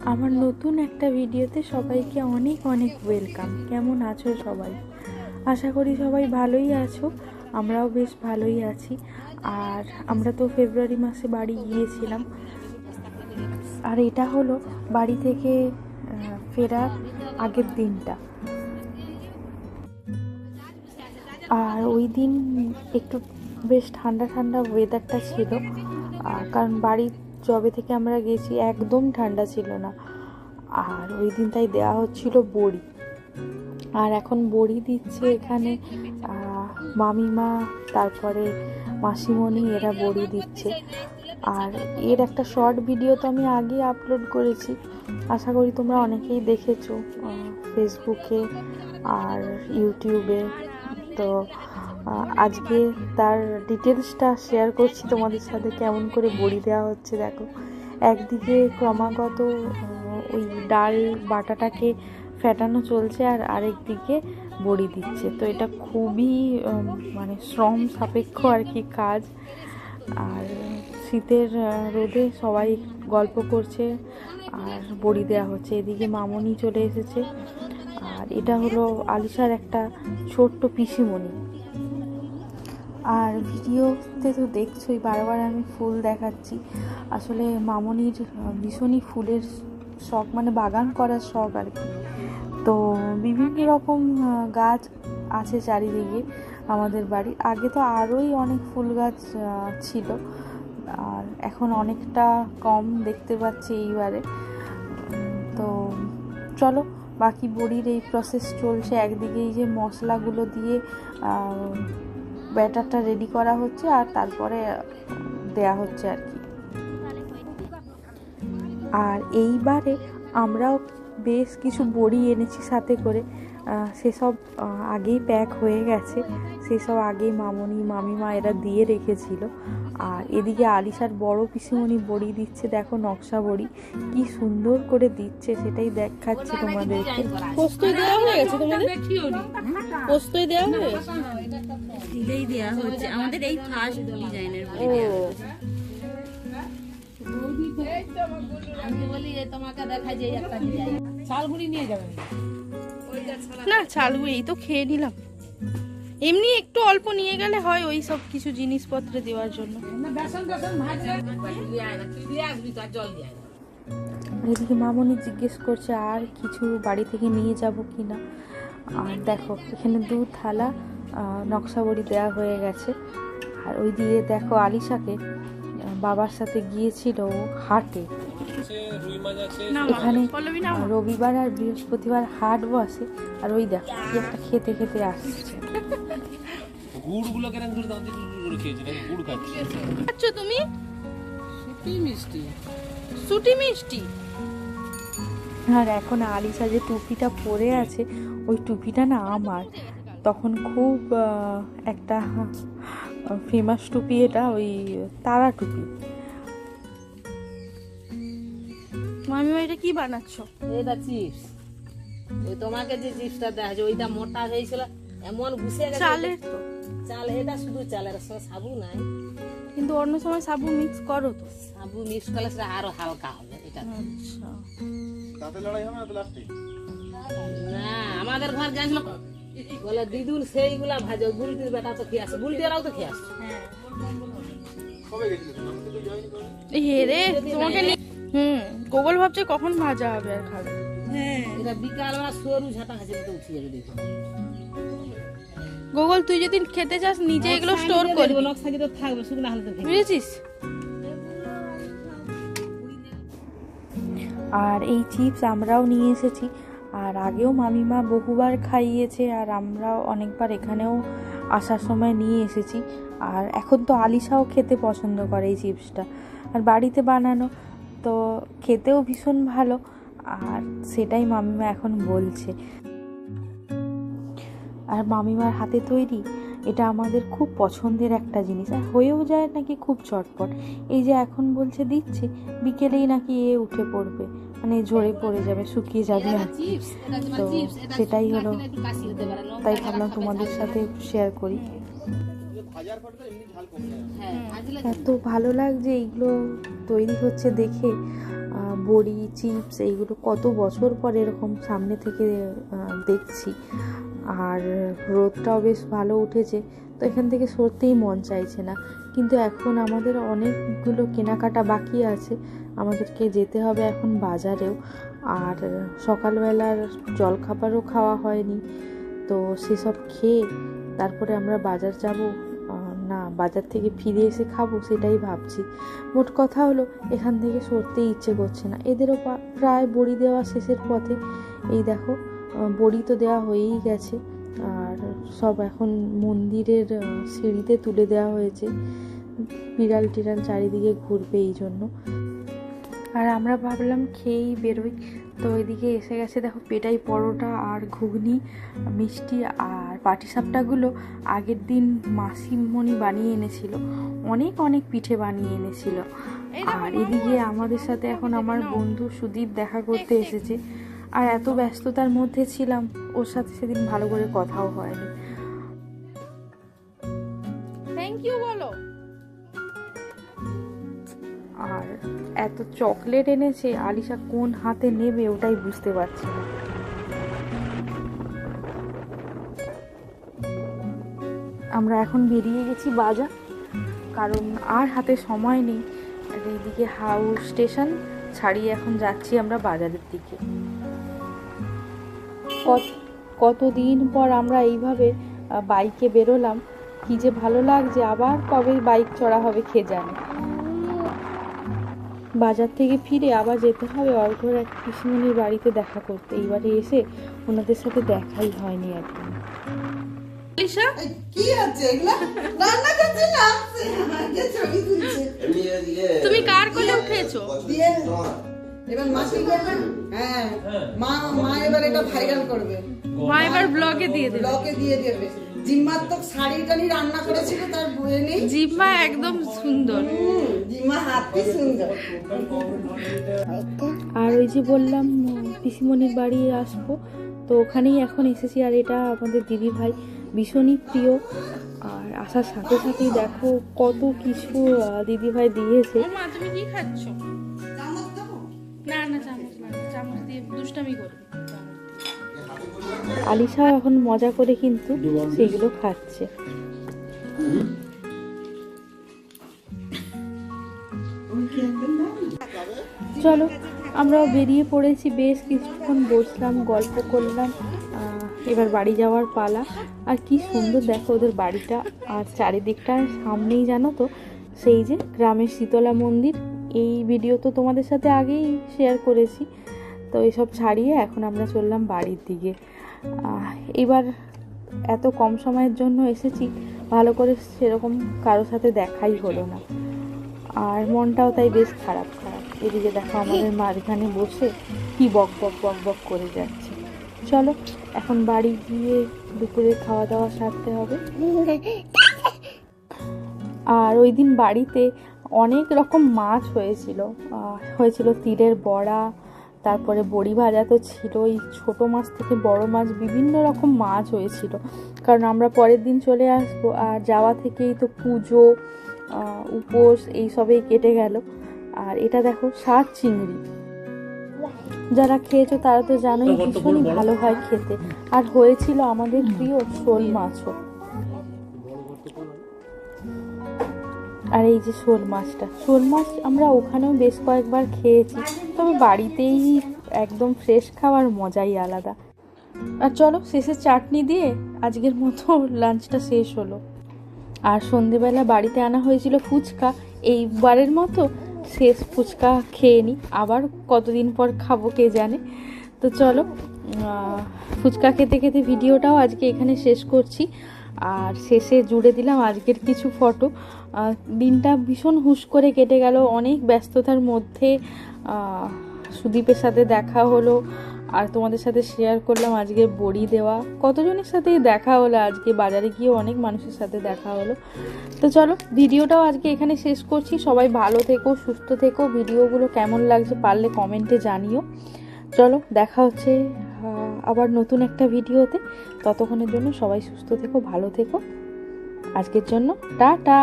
আমার নতুন একটা ভিডিওতে সবাইকে অনেক অনেক ওয়েলকাম। কেমন আছো সবাই? আশা করি সবাই ভালোই আছো, আমরাও বেশ ভালোই আছি। আর আমরা তো ফেব্রুয়ারি মাসে বাড়ি গিয়েছিলাম। আর এটা হলো বাড়ি থেকে ফেরার আগের দিনটা। আর ওই দিন একটু বেশ ঠান্ডা ঠান্ডা ওয়েদারটা ছিল। কারণ বাড়ির জবে থেকে আমরা গেছি, একদম ঠান্ডা ছিল না। আর ওই দিন তাই দেওয়া হচ্ছিল বড়ি। আর এখন বড়ি দিচ্ছে এখানে মামিমা, তারপরে মাসিমণি, এরা বড়ি দিচ্ছে। আর এর একটা শর্ট ভিডিও তো আমি আগে আপলোড করেছি। আশা করি তোমরা অনেকেই দেখেছ ফেসবুকে আর ইউটিউবে। তো আজকে তার ডিটেলসটা শেয়ার করছি তোমাদের সাথে, কেমন করে বড়ি দেওয়া হচ্ছে, দেখো। একদিকে ক্রমাগত ওই ডাল বাটাটাকে ফেটানো চলছে আর আরেক দিকে বড়ি দিচ্ছে। তো এটা খুবই মানে শ্রম সাপেক্ষ আর কি কাজ। আর শীতের রোদে সবাই গল্প করছে আর বড়ি দেওয়া হচ্ছে। এদিকে মামনি চলে এসেছে। আর এটা হলো আলিশার একটা ছোট্ট পিসিমণি। আর ভিডিওতে তো দেখছোই, বারবার আমি ফুল দেখাচ্ছি। আসলে মামনির ভীষণই ফুলের শখ মানে বাগান করার শখ আর কি। তো বিভিন্ন রকম গাছ আছে চারিদিকে আমাদের বাড়ি। আগে তো আরোই অনেক ফুল গাছ ছিল। আর এখন অনেকটা কম দেখতে পাচ্ছি এইবারে। তো চলো, বাকি বড়ির এই প্রসেস চলছে। একদিকে এই যে মশলাগুলো দিয়ে ব্যাটারটা রেডি করা হচ্ছে আর তারপরে দেয়া হচ্ছে আর কি। আর এইবারে আমরাও বেশ কিছু বড়ি এনেছি সাথে করে। সেসব আগেই প্যাক হয়ে গেছে। সেসব আগেই মামনি, মামিমা এরা দিয়ে রেখেছিল। আর এদিকে আলিশার বড় পিসিমণি বড়ি দিচ্ছে, দেখো নকশা বড়ি। কি সুন্দর করে দিচ্ছে, সেটাই দেখাচ্ছে তোমাদেরকে। পোস্তই দেওয়া হয়ে গেছে তোমাদের? দেওয়া হয়ে গেছে? দিলেই দেওয়া হচ্ছে। আমাদের এই ফার্স্ট ডিজাইনের ও। আমি বলি যে তোমাকে দেখা যায় একটা ডিজাইন। শালগুড়ি নিয়ে যাবেন না চালু এই তো খেয়ে নিলাম। এমনি একটু অল্প নিয়ে গেলে হয় ওই সব কিছু জিনিসপত্র দেওয়ার জন্য। দিয়ে দিয়ে দিয়ে। এদিকে মামনি জিজ্ঞেস করছে আর কিছু বাড়ি থেকে নিয়ে যাব কি না আর দেখো এখানে দু থালা আহ, নকশা বড়ি দেওয়া হয়ে গেছে। আর ওই দিয়ে দেখো আলিশাকে বাবার সাথে গিয়েছিল ও হাটে। এখানে রবিবার আর বৃহস্পতিবার হাট বসে আর ওই দেখো কি একটা খেতে খেতে আসছে। গুড়গুলো কেন করে দাও গুড় খেয়েছি গুড় খাচ্ছি? তুমি? মিষ্টি। সুটি মিষ্টি? আর এখন আলিশা যে টুপিটা পরে আছে ওই টুপিটা না আমার। তখন খুব একটা ফেমাস টুপি এটা ওই তারা টুপি। মামিমা এটা কি বানাচ্ছ? এটা চিপস। ওই তোমাকে যে চিপসটা দেখা যায় ওইটা মোটা হয়েছিল এমন ঘুষে গেছে। চালের তো। চাল এটা শুধু চালের সঙ্গে সাবু নাই। কিন্তু অন্য সময় সাবু মিক্স করো তো। সাবু মিক্স করলে সেটা আরও হালকা হবে এটা আচ্ছা। না আমাদের ঘর জানছিল বলে দিদুন সেইগুলা ভাজো। গুলটির বেটা তো খেয়ে আসে গুলটিরাও তো খেয়ে রে তোমাকে হুম গোগল ভাবছে কখন ভাজা হবে আর খাবে। এটা বিকালবেলা সরু ঝাঁটা খাচ্ছে তো উঠে যাবে দেখো গোগল তুই যদি খেতে চাস নিজে এগুলো স্টোর করবি। নকশা তো থাকবে শুকনা বুঝেছিস? আর এই চিপস আমরাও নিয়ে এসেছি। আর আগেও মামিমা বহুবার খাইয়েছে আর আমরা অনেকবার এখানেও আসার সময় নিয়ে এসেছি। আর এখন তো আলিশাও খেতে পছন্দ করে এই চিপসটা। আর বাড়িতে বানানো, তো খেতেও ভীষণ ভালো। আর সেটাই মামিমা এখন বলছে। আর মামিমার হাতে তৈরি এটা আমাদের খুব পছন্দের একটা জিনিস। আর হয়েও যায় নাকি খুব চটপট। এই যে এখন বলছে দিচ্ছে, বিকেলেই নাকি এ উঠে পড়বে। মানে ঝরে পড়ে যাবে, শুকিয়ে যাবে আর তো সেটাই হলো। তাই ভাবলাম তোমাদের সাথে শেয়ার করি। এত ভালো লাগছে এইগুলো তৈরি হচ্ছে দেখে। বড়ি, চিপস, এইগুলো কত বছর পর এরকম সামনে থেকে দেখছি। আর রোদটাও বেশ ভালো উঠেছে, তো এখান থেকে সরতেই মন চাইছে না। কিন্তু এখন আমাদের অনেকগুলো কেনাকাটা বাকি আছে, আমাদেরকে যেতে হবে এখন বাজারেও। আর সকালবেলার জলখাবারও খাওয়া হয়নি, তো সেসব খেয়ে তারপরে আমরা বাজার যাব। না, বাজার থেকে ফিরে এসে খাব সেটাই ভাবছি। মোট কথা হলো, এখান থেকে সরতেই ইচ্ছে করছে না। এদেরও প্রায় বড়ি দেওয়া শেষের পথে। এই দেখো বড়ি তো দেওয়া হয়েই গেছে আর সব এখন মন্দিরের সিঁড়িতে তুলে দেওয়া হয়েছে। বিড়াল টিড়াল চারিদিকে ঘুরবে এই জন্য। আর আমরা ভাবলাম খেয়েই বেরোই। তো এদিকে এসে গেছে দেখো পেটাই পরোটা আর ঘুগনি মিষ্টি আর পাটিসাপটাগুলো আগের দিন মাসিমণি বানিয়ে এনেছিল। অনেক অনেক পিঠে বানিয়ে এনেছিল। আর এদিকে আমাদের সাথে এখন আমার বন্ধু সুদীপ দেখা করতে এসেছে। আর এত ব্যস্ততার মধ্যে ছিলাম ওর সাথে সেদিন ভালো করে কথাও হয়নি। থ্যাংক ইউ বলো। আর এত চকলেট এনেছে আলিশা কোন হাতে নেবে ওটাই বুঝতে পারছি না। আমরা এখন বেরিয়ে গেছি বাজার কারণ আর হাতে সময় নেই। আর এইদিকে হাউস স্টেশন ছাড়িয়ে এখন যাচ্ছি আমরা বাজারের দিকে। কতদিন পর আমরা এইভাবে বাইকে বেরোলাম। কি যে ভালো লাগছে আবার কবে বাইক চড়া হবে কে জানে। বাজার থেকে ফিরে আবার যেতে হবে অর্ঘর এক পিসিমণির বাড়িতে দেখা করতে। এইবারে এসে ওনাদের সাথে দেখাই হয়নি একদম তুমি কার কোলে উঠেছো দিয়ে এবার মা কি করবে? হ্যাঁ। মা মা এবার এটা ভাইরাল করবে। মা এবার ব্লগে দিয়ে দেবে। ব্লকে দিয়ে দেবে। জিম্মাত্মক শাড়ি টানি রান্না করেছিল তার বয়ে নেই। জিম্মা একদম সুন্দর। জিম্মা হাতটি সুন্দর। আর ওই যে বললাম পিসিমণির বাড়ি আসব তো ওখানেই এখন এসেছি আর এটা আমাদের দিদি ভাই ভীষণই প্রিয়। আর আসার সাথে সাথেই দেখো কত কিছু দিদি ভাই দিয়েছে। মা তুমি কি খাচ্ছ? না না, চামচ না, চামচ দিয়ে দুষ্টামি করবে এখন মজা করে কিন্তু সেগুলো খাচ্ছে। চলো, আমরাও বেরিয়ে পড়েছি, বেশ কিছুক্ষণ বসলাম, গল্প করলাম এবার বাড়ি যাওয়ার পালা। আর কি সুন্দর, দেখো ওদের বাড়িটা, আর চারিদিকটা সামনেই জানো তো, সেই যে গ্রামের শীতলা মন্দির এই ভিডিও তো তোমাদের সাথে আগেই শেয়ার করেছি। তো এসব ছাড়িয়ে এখন আমরা চললাম বাড়ির দিকে। এবার এত কম সময়ের জন্য এসেছি, ভালো করে সেরকম কারোর সাথে দেখাই হলো না। আর মনটাও তাই বেশ খারাপ খারাপ। এদিকে দেখো আমাদের মাঝখানে বসে কি বক বক বক বক করে যাচ্ছে। চলো, এখন বাড়ি গিয়ে দুপুরে খাওয়া দাওয়া সারতে হবে। আর ওই দিন বাড়িতে অনেক রকম মাছ হয়েছিল। হয়েছিল তীরের বড়া তারপরে বড়ি ভাজা তো ছিল ছিলই। ছোট মাছ থেকে বড় মাছ বিভিন্ন রকম মাছ হয়েছিল। কারণ আমরা পরের দিন চলে আসব আর যাওয়া থেকেই তো পুজো উপোস এই সবেই কেটে গেল। আর এটা দেখো সাত চিংড়ি। যারা খেয়েছো তারা তো জানোই ভীষণই ভালো হয় খেতে। আর হয়েছিল আমাদের প্রিয় শোল মাছও। আর এই যে শোল মাছটা। শোল মাছ আমরা ওখানেও বেশ কয়েকবার খেয়েছি, তবে বাড়িতেই একদম ফ্রেশ খাওয়ার মজাই আলাদা। আর চলো শেষে চাটনি দিয়ে আজকের মতো লাঞ্চটা শেষ হলো। আর সন্ধেবেলা বাড়িতে আনা হয়েছিল ফুচকা, এইবারের মতো শেষ ফুচকা খেয়ে নি। আবার কতদিন পর খাব কে জানে। তো চলো ফুচকা খেতে খেতে ভিডিওটাও আজকে এখানে শেষ করছি। আর শেষে জুড়ে দিলাম আজকের কিছু ফটো। দিনটা ভীষণ হুশ করে কেটে গেল, অনেক ব্যস্ততার মধ্যে সুদীপের সাথে দেখা হলো আর তোমাদের সাথে শেয়ার করলাম আজকে বড়ি দেওয়া। কতজনের সাথেই দেখা হলো আজকে? বাজারে গিয়ে অনেক মানুষের সাথে দেখা হলো। তো চলো, ভিডিওটাও আজকে এখানে শেষ করছি। সবাই ভালো থেকো, সুস্থ থেকো। ভিডিওগুলো কেমন লাগছে পারলে কমেন্টে জানিও। চলো, দেখা হচ্ছে আবার নতুন একটা ভিডিওতে ততক্ষণের জন্য সবাই সুস্থ থেকো ভালো থেকো। আজকের জন্য টাটা!